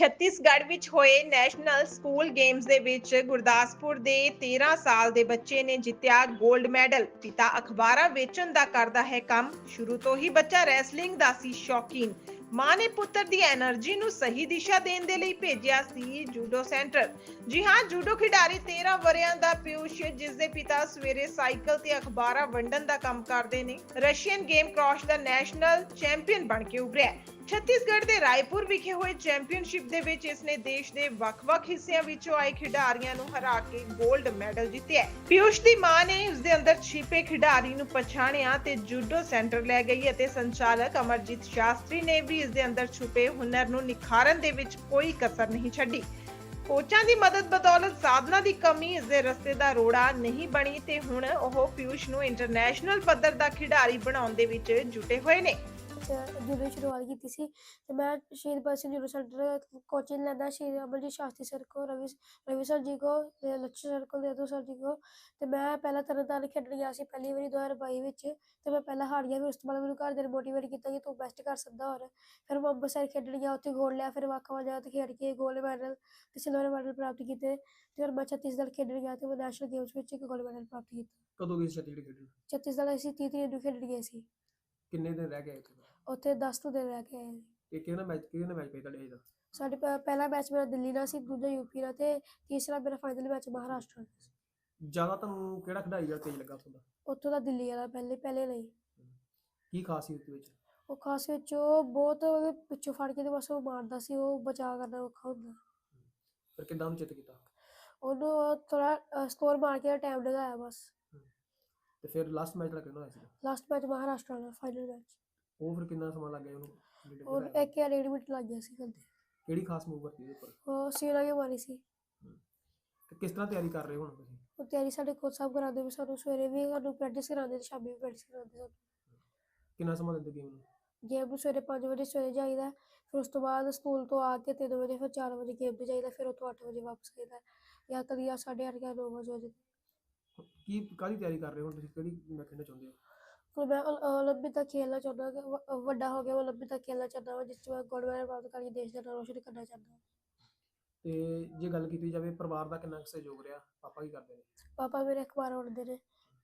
ਛੱਤੀਸਗੜ੍ਹ ਵਿੱਚ ਹੋਏ national school games ਦੇ ਵਿੱਚ ਗੁਰਦਾਸਪੁਰ ਦੇ 13 ਸਾਲ ਦੇ ਬੱਚੇ ਨੇ ਜਿੱਤਿਆ 골ਡ ਮੈਡਲ ਪਿਤਾ ਅਖਬਾਰਾਂ ਵੇਚਣ ਦਾ ਕਰਦਾ ਹੈ ਕੰਮ। ਸ਼ੁਰੂ ਤੋਂ ਹੀ ਬੱਚਾ ਰੈਸਲਿੰਗ ਦਾ ਸੀ ਸ਼ੌਕੀਨ। ਮਾਂ ਨੇ ਪੁੱਤਰ ਦੀ એનર્ਜੀ ਨੂੰ ਸਹੀ ਦਿਸ਼ਾ ਦੇਣ ਦੇ ਲਈ ਭੇਜਿਆ ਸੀ ਜੂਡੋ ਸੈਂਟਰ। ਜੀ ਹਾਂ, ਜੂਡੋ ਖਿਡਾਰੀ 13 ਵਰਿਆਂ ਦਾ ਪਿਊਸ਼ ਜਿਸ ਦੇ ਪਿਤਾ ਸਵੇਰੇ ਸਾਈਕਲ ਤੇ ਅਖਬਾਰਾਂ ਵੰਡਣ ਦਾ ਕੰਮ ਕਰਦੇ ਨੇ। ਰਸ਼ੀਅਨ ਗੇਮ ਕ੍ਰਾਸ਼ ਦਾ ਨੈਸ਼ਨਲ ਚੈਂਪੀਅਨ ਬਣ ਕੇ ਉਭਰਿਆ। ਛੱਤੀਸਗੜ੍ਹ ਦੇ ਰਾਏਪੁਰ ਵਿਖੇ ਹੋਏ ਚੈਂਪੀਅਨਸ਼ਿਪ ਦੇ ਵਿੱਚ ਇਸ ਨੇ ਦੇਸ਼ ਦੇ ਵੱਖ-ਵੱਖ ਹਿੱਸਿਆਂ ਵਿੱਚੋਂ ਆਏ ਖਿਡਾਰੀਆਂ ਨੂੰ ਹਰਾ ਕੇ 골ਡ ਮੈਡਲ ਜਿੱਤਿਆ ਹੈ। ਦੀ ਮਾਂ ਨੇ ਉਸ ਦੇ ਅੰਦਰ ਛਿਪੇ ਖਿਡਾਰੀ ਨੂੰ ਪਛਾਣਿਆ ਤੇ ਜੂਡੋ ਸੈਂਟਰ ਲੈ ਗਈ ਅਤੇ ਸੰਚਾਲਕ ਅਮਰਜੀਤ ਸ਼ਾਸਤਰੀ ਨੇ ਵੀ ਇਸ ਦੇ ਅੰਦਰ ਛੁਪੇ ਹੁਨਰ ਨੂੰ ਨਿਖਾਰਨ ਦੇ ਵਿੱਚ ਕੋਈ ਕਸਰ ਨਹੀਂ ਛੱਡੀ ਕੋਚਾਂ ਦੀ ਮਦਦ ਬਦੌਲਤ ਸਾਧਨਾ ਦੀ ਕਮੀ ਇਸ ਦੇ ਰਸਤੇ ਦਾ ਰੋੜਾ ਨਹੀਂ ਬਣੀ ਤੇ ਹੁਣ ਉਹ ਪਿਊਸ਼ ਨੂੰ ਇੰਟਰਨੈਸ਼ਨਲ ਪੱਧਰ ਦਾ ਖਿਡਾਰੀ ਬਣਾਉਣ ਦੇ ਵਿੱਚ ਜੁਟੇ ਹੋਏ ਨੇ ਜੂਡੋ ਦੀ ਸ਼ੁਰੂਆਤ ਕੀਤੀ ਸੀ ਤੇ ਮੈਂ Shaheed Bhagat Singh judo centre coaching ਲੈਂਦਾ ਸ਼ਹੀਦ ਅਮਰਜੀਤ ਸ਼ਾਸਤਰੀ ਸਰ ਕੋ ਰਵੀ ਰਵੀ ਸਰ ਜੀ ਕੋ ਤੇ ਲੱਛੂ ਸਰ ਕੋ ਦੇਦੂ ਸਰ ਜੀ ਕੋ ਤੇ ਮੈਂ ਪਹਿਲਾਂ ਤਰਨਤਾਰਨ ਖੇਡਣ ਗਿਆ ਸੀ ਪਹਿਲੀ ਵਾਰੀ 2022 ਵਿੱਚ ਤੇ ਮੈਂ ਪਹਿਲਾਂ ਹਾਰ ਗਿਆ ਫਿਰ ਉਸ ਤੋਂ ਬਾਅਦ ਮੈਨੂੰ ਘਰ ਦੇ ਮੋਟੀਵੇਟ ਕੀਤਾ ਕਿ ਤੂੰ ਬੈਸਟ ਕਰ ਸਕਦਾ ਹੋਰ। ਫਿਰ ਮੈਂ ਅੰਮ੍ਰਿਤਸਰ ਖੇਡਣ ਗਿਆ ਉੱਥੇ ਗੋਲ ਲਿਆ ਫਿਰ ਵੱਖ-ਵੱਖ ਜਗ੍ਹਾ ਤੇ ਖੇਡ ਕੇ ਗੋਲਡ ਮੈਡਲ ਤੇ ਸਿਲਵਰ ਮੈਡਲ ਪ੍ਰਾਪਤ ਕੀਤੇ ਤੇ ਫਿਰ ਮੈਂ ਛੱਤੀਸਗੜ੍ਹ ਖੇਡਣ ਗਿਆ ਤੇ ਮੈਂ ਨੈਸ਼ਨਲ ਗੇਮਸ ਵਿੱਚ ਇੱਕ ਗੋਲਡ ਮੈਡਲ ਪ੍ਰਾਪਤ ਕੀਤਾ। ਕਦੋਂ ਗਈ ਸੀ ਛੱਤੀਸਗੜ੍ਹ ਖੇਡਣ? ਛੱਤੀਸਗੜ੍ਹ ਅਸੀਂ 30 ਤਰੀਕ ਨੂੰ ਖੇਡਣ ਗਏ ਸੀ। ਕਿੰਨੇ ਦਿਨ ਰਹਿ ਗਏ ਉੱਥੇ ਉੱਥੇ 10 ਤੋਂ ਦਿਨ ਰਹਿ ਕੇ ਆਏ ਸੀ। ਇਹ ਕਿਹਨਾਂ ਮੈਚ ਕਿਹਨਾਂ ਮੈਚ ਪਈ ਤੁਹਾਡੇ ਇਹਦਾ ਸਾਡੇ ਪਹਿਲਾ ਮੈਚ ਮੇਰਾ ਦਿੱਲੀ ਨਾਲ ਸੀ ਦੂਜਾ ਯੂਪੀ ਨਾਲ ਤੇ ਤੀਸਰਾ ਮੇਰਾ ਫਾਈਨਲ ਮੈਚ ਮਹਾਰਾਸ਼ਟਰ ਨਾਲ ਸੀ। ਜ਼ਿਆਦਾ ਤੁਹਾਨੂੰ ਕਿਹੜਾ ਖਿਡਾਰੀ ਜਿਹੜਾ ਤੇਜ਼ ਲੱਗਾ ਤੁਹਾਨੂੰ ਉੱਥੋਂ ਦਾ ਦਿੱਲੀ ਵਾਲਾ ਪਹਿਲੇ ਪਹਿਲੇ ਲਈ। ਕੀ ਖਾਸ ਸੀ ਉਸ ਵਿੱਚ? ਉਹ ਖਾਸ ਵਿੱਚ ਉਹ ਬਹੁਤ ਉਹਦੇ ਪਿੱਛੋਂ ਫੜ ਕੇ ਤੇ ਬਸ ਉਹ ਮਾਰਦਾ ਸੀ ਉਹ ਬਚਾ ਕਰਨਾ ਔਖਾ ਹੁੰਦਾ। ਫਿਰ ਕਿੱਦਾਂ ਉਹਨੂੰ ਚਿੱਤ ਕੀਤਾ? ਉਹਨੂੰ ਥੋੜਾ ਸਕੋਰ ਮਾਰ ਕੇ ਟਾਈਮ ਲਗਾਇਆ ਬਸ। ਤੇ ਫਿਰ ਲਾਸਟ ਮੈਚ ਦਾ ਕਿਹਨਾਂ ਹੋਇਆ ਸੀ ਲਾਸਟ ਮੈਚ ਮਹਾਰਾਸ਼ਟਰ ਨਾਲ ਫਾਈਨਲ ਮੈਚ ਉਹ ਫਿਰ ਕਿੰਨਾ ਸਮਾਂ ਲੱਗ ਗਿਆ ਉਹਨੂੰ ਬਣਾਇਆ? ਇੱਕ ਜਾਂ ਡੇਢ ਮਿੰਟ ਲੱਗ ਗਿਆ ਸੀ ਕਹਿੰਦੇ ਕਿਹੜੀ ਖਾਸ ਮੂਵ ਵਰਤੀ ਉਹਦੇ ਉੱਪਰ? ਉਹ ਸੀਨਾ ਕੇ ਮਾਰੀ ਸੀ। ਤੇ ਕਿਸ ਤਰ੍ਹਾਂ ਤਿਆਰੀ ਕਰ ਰਹੇ ਹੋ ਹੁਣ ਤੁਸੀਂ? ਉਹ ਤਿਆਰੀ ਸਾਡੇ ਕੋਚ ਸਾਹਿਬ ਕਰਾਉਂਦੇ ਵੀ ਸਾਨੂੰ ਸਵੇਰੇ ਵੀ ਸਾਨੂੰ ਪ੍ਰੈਕਟਿਸ ਕਰਾਉਂਦੇ ਤੇ ਸ਼ਾਮੀ ਵੀ ਪ੍ਰੈਕਟਿਸ ਕਰਾਉਂਦੇ ਸਾਨੂੰ। ਕਿੰਨਾ ਸਮਾਂ ਦਿੰਦੇ ਗੇਮ ਨੂੰ? ਗੇਮ ਨੂੰ ਸਵੇਰੇ 5 ਵਜੇ ਸਵੇਰੇ ਜਾਈਦਾ ਫਿਰ ਉਸ ਤੋਂ ਬਾਅਦ ਸਕੂਲ ਤੋਂ ਆ ਕੇ 3 ਵਜੇ ਫਿਰ 4 ਵਜੇ ਗੇਮ ਤੇ ਜਾਈਦਾ ਫਿਰ ਉੱਥੋਂ 8 ਵਜੇ ਵਾਪਸ ਆਈਦਾ। ਜਾਂ ਕਦੀ ਆ 8:30 ਜਾਂ 9 ਵਜੇ ਕੀ ਕਾਹਦੀ ਤਿਆਰੀ ਕਰ ਰਹੇ ਹੋ ਤੁਸੀਂ? ਕਿਹੜੀ ਮੈਂ ਖੇਡਣਾ ਚਾਹੁੰਦੇ ਹੋ? ਫਿਰ ਮੈਂ ਓਲ- ਓਲੰਪਿਕ ਤੱਕ ਖੇਡਣਾ ਚਾਹੁੰਦਾ ਕਿ ਵ- ਵੱਡਾ ਹੋ ਗਿਆ ਓਲੰਪਿਕ ਤੱਕ ਖੇਡਣਾ ਚਾਹੁੰਦਾ ਹਾਂ ਜਿਸ 'ਚ ਮੈਂ ਗੋਲਡ ਮੈਡਲ ਪ੍ਰਾਪਤ ਕਰਕੇ ਦੇਸ਼ ਦਾ ਨਾਮ ਰੋਸ਼ਨ ਕਰਨਾ ਚਾਹੁੰਦਾ ਹਾਂ ਤੇ ਜੇ ਗੱਲ ਕੀਤੀ ਜਾਵੇ ਪਰਿਵਾਰ ਦਾ ਕਿੰਨਾ ਕੁ ਸਹਿਯੋਗ ਰਿਹਾ? ਪਾਪਾ ਕੀ ਕਰਦੇ ਨੇ? ਪਾਪਾ ਮੇਰੇ ਅਖਬਾਰ ਉੜਦੇ ਨੇ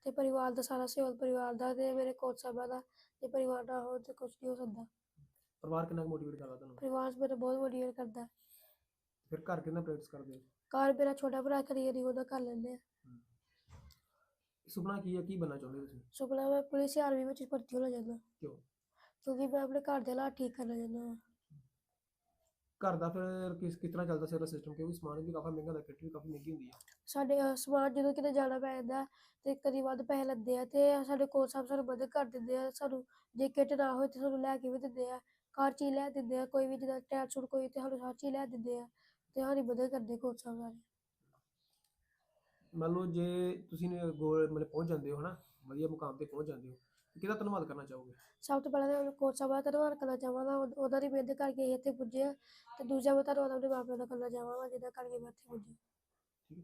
ਤੇ ਪਰਿਵਾਰ ਦਾ ਸਾਰਾ ਸਹਿਯੋਗ ਪਰਿਵਾਰ ਦਾ ਤੇ ਮੇਰੇ ਕੋਚ ਸਾਹਿਬਾਂ ਦਾ ਜੇ ਪਰਿਵਾਰ ਨਾ ਹੋ ਤੇ ਕੁਝ ਨਹੀਂ ਹੋ ਸਕਦਾ। ਪਰਿਵਾਰ ਕਿੰਨਾ ਮੋਟੀਵੇਟ ਕਰਦਾ ਤੁਹਾਨੂੰ? ਪਰਿਵਾਰ ਮੇਰੇ ਬਹੁਤ ਮੋਟੀਵੇਟ ਕਰਦਾ। ਹੈ। ਫਿਰ ਘਰ ਕਿੰਨਾ ਪ੍ਰੈਕਟਿਸ ਕਰਦੇ? ਹੋ ਘਰ ਮੇਰਾ ਛੋਟਾ ਭਰਾ ਕਰੀ ਨਹੀਂ ਉਹਦਾ ਕਰ ਲੈਂਦੇ ਆ। ਸੁਪਨਾ ਕੀ ਹੈ? ਕੀ ਬਣਨਾ ਚਾਹੁੰਦੇ ਹੋ ਤੁਸੀਂ? ਸੁਪਨਾ ਮੈਂ ਪੁਲਿਸ ਆਰਮੀ ਵਿੱਚ ਭਰਤੀ ਹੋਣਾ ਚਾਹੁੰਦਾ। ਕਿਉਂ? ਕਿਉਂਕਿ ਮੈਂ ਆਪਣੇ ਘਰ ਦੇ ਹਾਲਾਤ ਠੀਕ ਕਰਨਾ ਚਾਹੁੰਦਾ ਹਾਂ। ਘਰ ਦਾ ਫਿਰ ਕਿਸ ਕਿਸ ਤਰ੍ਹਾਂ ਚੱਲਦਾ ਸਾਰਾ ਸਿਸਟਮ ਕਿਉਂਕਿ ਸਮਾਨ ਵੀ ਕਾਫੀ ਮਹਿੰਗਾ ਹੁੰਦਾ ਕਿੱਟ ਵੀ ਕਾਫੀ ਮਹਿੰਗੀ ਹੁੰਦੀ ਹੈ ਸਾਡੇ ਅਹ, ਸਮਾਨ ਜਦੋਂ ਕਿਤੇ ਜਾਣਾ ਪੈ ਜਾਂਦਾ ਤੇ ਕਦੀ ਵੱਧ ਪੈਸੇ ਲੱਗਦੇ ਆ ਤੇ ਸਾਡੇ ਕੋਚ ਸਾਹਿਬ ਸਾਨੂੰ ਮਦਦ ਕਰ ਦਿੰਦੇ ਆ। ਸਾਨੂੰ ਜੇ ਕਿਟ ਨਾ ਹੋਏ ਤੇ ਸਾਨੂੰ ਲੈ ਕੇ ਵੀ ਦਿੰਦੇ ਆ। ਹਰ ਚੀਜ਼ ਲੈ ਦਿੰਦੇ ਆ। ਕੋਈ ਵੀ ਜਿੱਦਾਂ ਟੈਟ ਸੂਟ ਕੋਈ ਤੇ ਸਾਨੂੰ ਚੀਜ਼ ਲੈ ਦਿੰਦੇ ਆ। ਤੇ ਸਾਡੀ ਮਦਦ ਕਰਦੇ ਕੋਚ ਸਾਹਿਬ ਸਾਰੇ ਮੰਨ ਲਓ ਜੇ ਤੁਸੀਂ ਨੇ ਗੋਲ ਮਤਲਬ ਪਹੁੰਚ ਜਾਂਦੇ ਹੋ ਹਨਾ ਵਧੀਆ ਮੁਕਾਮ ਤੇ ਪਹੁੰਚ ਜਾਂਦੇ ਹੋ ਤੇ ਕਿਹਦਾ ਧੰਨਵਾਦ ਕਰਨਾ ਚਾਹੋਗੇ? ਸਭ ਤੋਂ ਪਹਿਲਾਂ ਤਾਂ ਕੋਚ ਸਾਹਿਬ ਦਾ ਧੰਨਵਾਦ ਕਰਨਾ ਚਾਹਾਂਗਾ ਉਹ- ਉਹਨਾਂ ਦੀ ਮਿਹਨਤ ਕਰਕੇ ਅਸੀਂ ਇੱਥੇ ਪੁੱਜੇ ਆ ਤੇ ਦੂਜਾ ਮੈਂ ਧੰਨਵਾਦ ਆਪਣੇ ਮਾਪਿਆਂ ਦਾ ਕਰਨਾ ਚਾਹਾਂਗਾ ਜਿਹਦਾ ਕਰਕੇ ਮੈਂ ਇੱਥੇ ਪੁੱਜੀ ਠੀਕ ਹੈ।